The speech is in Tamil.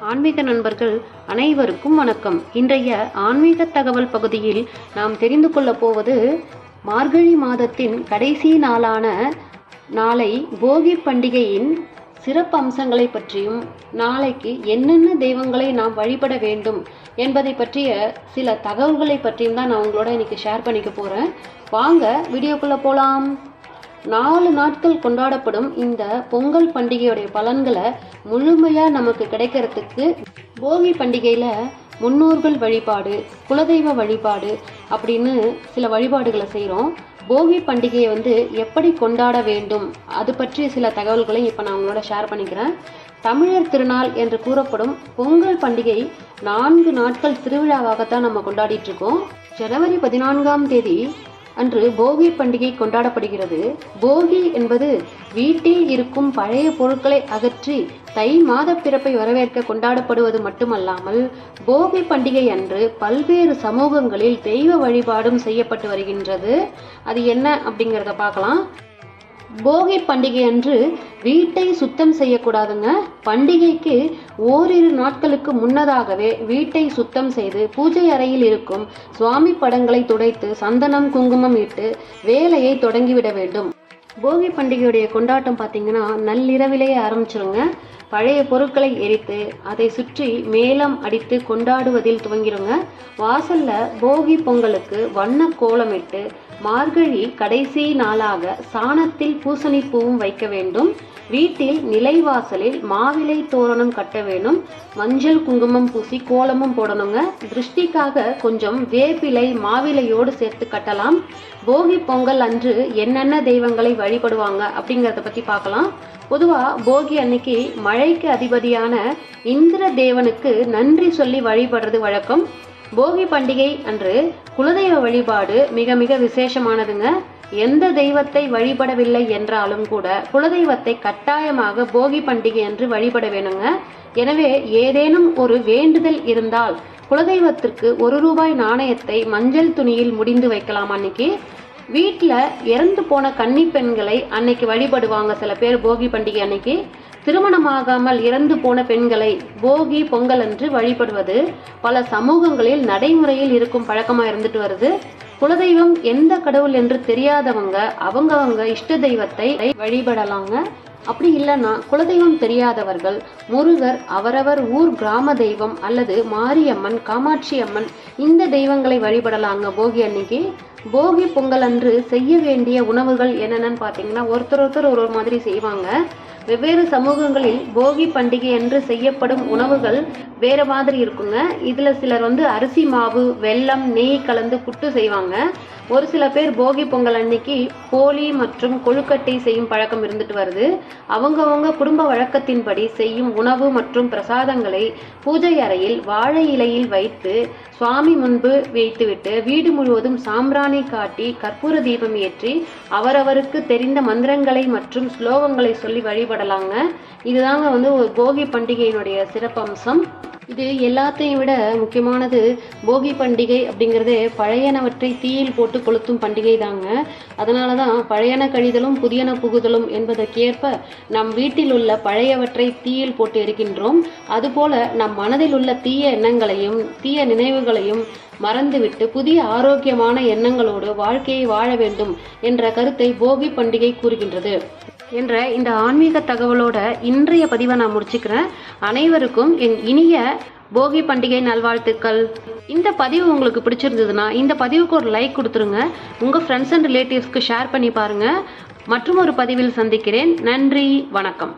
ஆன்மீக நண்பர்கள் அனைவருக்கும் வணக்கம். இன்றைய ஆன்மீக தகவல் பகுதியில் நாம் தெரிந்து கொள்ளப் போவது மார்கழி மாதத்தின் கடைசி நாளான நாளை போகி பண்டிகையின் சிறப்பு அம்சங்களை பற்றியும் நாளைக்கு என்னென்ன தெய்வங்களை நாம் வழிபட வேண்டும் என்பதை பற்றிய சில தகவல்களை பற்றியும் தான் நான் உங்களோட இன்னைக்கு ஷேர் பண்ணிக்க போகிறேன் வாங்க வீடியோக்குள்ளே போகலாம் நாலு நாட்கள் கொண்டாடப்படும் இந்த பொங்கல் பண்டிகையுடைய பலன்களை முழுமையாக நமக்கு கிடைக்கிறதுக்கு போகி பண்டிகையில் முன்னோர்கள் வழிபாடு குலதெய்வ வழிபாடு அப்படின்னு சில வழிபாடுகளை செய்கிறோம் போகி பண்டிகையை வந்து எப்படி கொண்டாட வேண்டும்? அது பற்றிய சில தகவல்களை இப்போ நான் உங்களோட ஷேர் பண்ணிக்கிறேன். தமிழர் திருநாள் என்று கூறப்படும் பொங்கல் பண்டிகை நான்கு நாட்கள் திருவிழாவாகத்தான் நம்ம கொண்டாடிட்டு இருக்கோம். ஜனவரி பதினான்காம் தேதி அன்று போகி பண்டிகை கொண்டாடப்படுகிறது. போகி என்பது வீட்டில் இருக்கும் பழைய பொருட்களை அகற்றி தை மாத பிறப்பை வரவேற்க கொண்டாடப்படுவது மட்டுமல்லாமல் போகி பண்டிகை அன்று பல்வேறு சமூகங்களில் தெய்வ வழிபாடும் செய்யப்பட்டு வருகின்றது. அது என்ன அப்படிங்கிறத பார்க்கலாம். போகி பண்டிகை அன்று வீட்டை சுத்தம் செய்யக்கூடாதுங்க. பண்டிகைக்கு ஓரிரு நாட்களுக்கு முன்னதாகவே வீட்டை சுத்தம் செய்து பூஜை அறையில் இருக்கும் சுவாமி படங்களை துடைத்து சந்தனம் குங்குமம் இட்டு வேலையை தொடங்கிவிட வேண்டும். போகி பண்டிகையுடைய கொண்டாட்டம் பார்த்தீங்கன்னா நள்ளிரவிலேயே ஆரம்பிச்சிருங்க. பழைய பொருட்களை எரித்து அதை சுற்றி மேளம் அடித்து கொண்டாடுவதில் துவங்கிருங்க. வாசல்ல போகி பொங்கலுக்கு வண்ண கோலமிட்டு மார்கழி கடைசி நாளாக சாணத்தில் பூசணி பூவும் வைக்க வேண்டும். வீட்டில் நிலைவாசலில் மாவிலை தோரணம் கட்ட வேணும் மஞ்சள் குங்குமம் பூசி கோலமும் போடணுங்க. திருஷ்டிக்காக கொஞ்சம் வேப்பிலை மாவிலையோடு சேர்த்து கட்டலாம். போகி பொங்கல் அன்று என்னென்ன தெய்வங்களை வழிபடுவாங்க அப்படிங்கிறத பற்றி பார்க்கலாம். பொதுவாக போகி அன்னைக்கு மழைக்கு அதிபதியான இந்திர தேவனுக்கு நன்றி சொல்லி வழிபடுறது வழக்கம். போகி பண்டிகை அன்று குலதெய்வ வழிபாடு மிக மிக விசேஷமானதுங்க. எந்த தெய்வத்தை வழிபடவில்லை என்றாலும் கூட குலதெய்வத்தை கட்டாயமாக போகி பண்டிகை என்று வழிபட வேணுங்க. எனவே ஏதேனும் ஒரு வேண்டுதல் இருந்தால் குலதெய்வத்திற்கு ஒரு ரூபாய் நாணயத்தை மஞ்சள் துணியில் முடிந்து வைக்கலாம் அன்னைக்கு. வீட்டில் இறந்து போன கன்னி பெண்களை அன்னைக்கு வழிபடுவாங்க. சில பேர் போகி பண்டிகை அன்னைக்கு. திருமணமாகாமல் இறந்து போன பெண்களை போகி பொங்கல் அன்று வழிபடுவது பல சமூகங்களில் நடைமுறையில் இருக்கும் பழக்கமாக இருந்துட்டு வருது. குலதெய்வம் எந்த கடவுள் என்று தெரியாதவங்க அவங்கவங்க இஷ்ட தெய்வத்தை வழிபடலாங்க. அப்படி இல்லைன்னா குலதெய்வம் தெரியாதவர்கள் முருகர் அவரவர் ஊர் கிராம தெய்வம் அல்லது மாரியம்மன் காமாட்சி அம்மன் இந்த தெய்வங்களை வழிபடலாங்க போகி அன்னைக்கு. போகி பொங்கல் அன்று செய்ய வேண்டிய உணவுகள் என்னென்னு பார்த்தீங்கன்னா ஒருத்தர் ஒருத்தர் ஒரு ஒரு மாதிரி செய்வாங்க. வெவ்வேறு சமூகங்களில் போகி பண்டிகை அன்று செய்யப்படும் உணவுகள் வேற மாதிரி இருக்குங்க. இதில் சிலர் வந்து அரிசி மாவு வெல்லம் நெய் கலந்து புட்டு செய்வாங்க. ஒரு சில பேர் போகி பொங்கல் அன்னைக்கு போலி மற்றும் கொழுக்கட்டை செய்யும் பழக்கம் இருந்துட்டு வருது. அவங்கவங்க குடும்ப வழக்கத்தின்படி செய்யும் உணவு மற்றும் பிரசாதங்களை பூஜை அறையில் வாழை இலையில் வைத்து சுவாமி முன்பு வைத்துவிட்டு வீடு முழுவதும் சாம்பிராணி காட்டி கற்பூர தீபம் ஏற்றி அவரவருக்கு தெரிந்த மந்திரங்களை மற்றும் ஸ்லோகங்களை சொல்லி வழிபடலாங்க. இதுதாங்க வந்து ஒரு போகி பண்டிகையினுடைய சிறப்பம்சம். இது எல்லாத்தையும் விட முக்கியமானது போகி பண்டிகை அப்படிங்கிறது பழையனவற்றை தீயில் போட்டு கொளுத்தும் பண்டிகை தாங்க அதனால தான் பழையன கழிதலும் புதியன புகுதலும் என்பதற்கேற்ப நம் வீட்டில் உள்ள பழையவற்றை தீயில் போட்டு எரிக்கின்றோம். அதுபோல நம் மனதில் உள்ள தீய எண்ணங்களையும் தீய நினைவுகளையும் மறந்துவிட்டு புதிய ஆரோக்கியமான எண்ணங்களோடு வாழ்க்கையை வாழ வேண்டும் என்ற கருத்தை போகி பண்டிகை கூறுகின்றது. என்ற இந்த ஆன்மீக தகவலோட இன்றைய பதிவை நான் முடிச்சுக்கிறேன். அனைவருக்கும் என் இனிய போகி பண்டிகை நல்வாழ்த்துக்கள். இந்த பதிவு உங்களுக்கு பிடிச்சிருந்ததுன்னா இந்த பதிவுக்கு ஒரு லைக் கொடுத்துருங்க. உங்கள் ஃப்ரெண்ட்ஸ் அண்ட் ரிலேட்டிவ்ஸ்க்கு ஷேர் பண்ணி பாருங்கள் மற்றும் ஒரு பதிவில் சந்திக்கிறேன். நன்றி. வணக்கம்.